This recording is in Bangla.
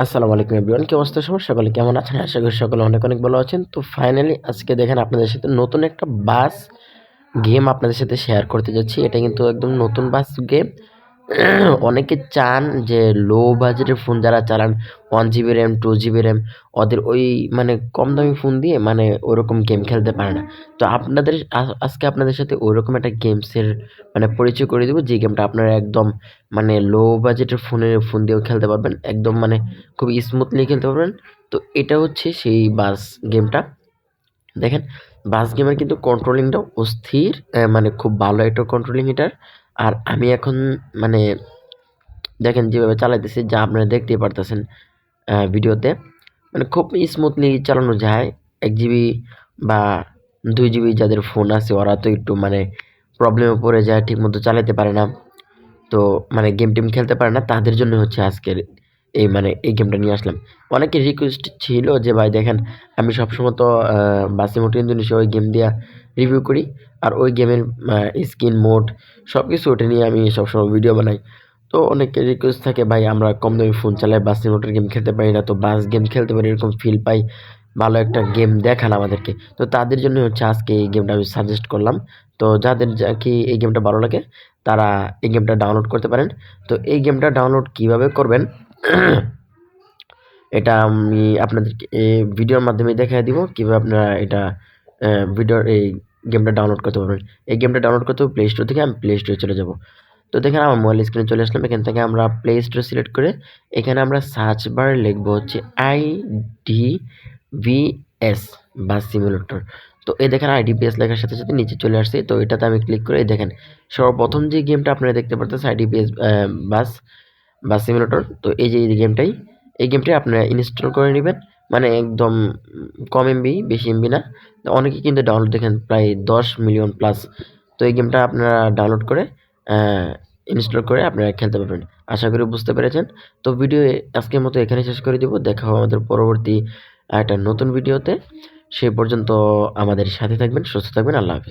আসসালামু আলাইকুম এভরিওয়ান, কি অবস্থা সবার? সকলে কেমন আছেন? আশা করি সকলে অনেক অনেক ভালো আছেন। তো ফাইনালি আজকে দেখেন আপনাদের সাথে নতুন একটা বাস গেম আপনাদের সাথে শেয়ার করতে যাচ্ছি। এটা কিন্তু একদম নতুন বাস গেম অনেকে চান যে লো বাজেটের ফোন যারা চালান one GB RAM two GB RAM ওদের ওই মানে কম দামি ফোন দিয়ে মানে ওরকম গেম খেলতে পারে না। তো আপনাদের আজকে আপনাদের সাথে ওইরকম একটা গেমসের মানে পরিচয় করে দেবো, যে গেমটা আপনারা একদম মানে লো বাজেটের ফোনে ফোন দিয়েও খেলতে পারবেন, একদম মানে খুব স্মুথলি খেলতে পারবেন। তো এটা হচ্ছে সেই বাস গেমটা দেখেন, বাস গেমের কিন্তু কন্ট্রোলিংটাও অস্থির মানে খুব ভালো একটা কন্ট্রোলিং এটার। আর আমি এখন মানে দেখেন যেভাবে চালাইতেছি, যা আপনারা দেখতেই পারতেছেন ভিডিওতে মানে খুব স্মুথলি চালানো যায়। এক জিবি বা দুই জিবি যাদের ফোন আছে, ওরা তো একটু মানে প্রবলেমে পড়ে যায়, ঠিকমতো চালাতে পারে না। তো মানে গেম টেম খেলতে পারে না, তাদের জন্য হচ্ছে আজকের এই মানে এই গেমটা নিয়ে আসলাম। অনেকে রিকোয়েস্ট ছিল যে, ভাই দেখেন, আমি সবসময় তো বাসিমোটো ইন্দোনেশিয়া ওই গেম দিয়া রিভিউ করি। আর ওই গেমের স্কিন মোড সব কিছু ওটা নিয়ে আমি সবসময় ভিডিও বানাই। তো অনেকে রিকোয়েস্ট থাকে, ভাই, আমরা কম দামি ফোন চালাই, বাস মোটর গেম খেলতে পারি না। তো বাস গেম খেলতে পারি, এরকম ফিল পাই, ভালো একটা গেম দেখান আমাদেরকে। তো তাদের জন্য হচ্ছে আজকে এই গেমটা আমি সাজেস্ট করলাম। তো যাদের কি এই গেমটা ভালো লাগে, তারা এই গেমটা ডাউনলোড করতে পারেন। তো এই গেমটা ডাউনলোড কীভাবে করবেন এটা আমি আপনাদেরকে ভিডিওর মাধ্যমে দেখাই দিব কীভাবে আপনারা এটা ভিডিওর এই গেমটা ডাউনলোড করতে পারবেন। এই গেমটা ডাউনলোড করতে প্লে স্টোর থেকে, আমি প্লে স্টোরে চলে যাব। তো দেখেন আমার মোবাইল স্ক্রিনে চলে আসলাম, এখান থেকে আমরা প্লে স্টোর সিলেক্ট করে এখানে আমরা সার্চ বারে লিখব হচ্ছে আই ডি ভি এস বা সিমুলেটর তো এই দেখেন আইডিপিএস লেখার সাথে সাথে নিচে চলে আসছে, তো এটাতে আমি ক্লিক করে দেখেন, সর্বপ্রথম যে গেমটা আপনারা দেখতে পারতেছেন আইডিপিএস বাস বা সিমুলেটর তো এই যে এই গেমটাই এই গেমটাই আপনারা ইনস্টল করে নেবেন। মানে একদম কম এমবি বেশি এমবি না। অনেকে কিন্তু ডাউনলোড দেখেন, প্রায় দশ মিলিয়ন প্লাস তো এই গেমটা আপনারা ডাউনলোড করে ইনস্টল করে আপনারা খেলতে পারবেন। আশা করি বুঝতে পেরেছেন। তো ভিডিও আজকের মতো এখানে শেষ করে দিব। দেখা হবে আমাদের পরবর্তী একটা নতুন ভিডিওতে সেই পর্যন্ত আমাদের সাথে থাকবেন, সুস্থ থাকবেন। আল্লাহ হাফিজ।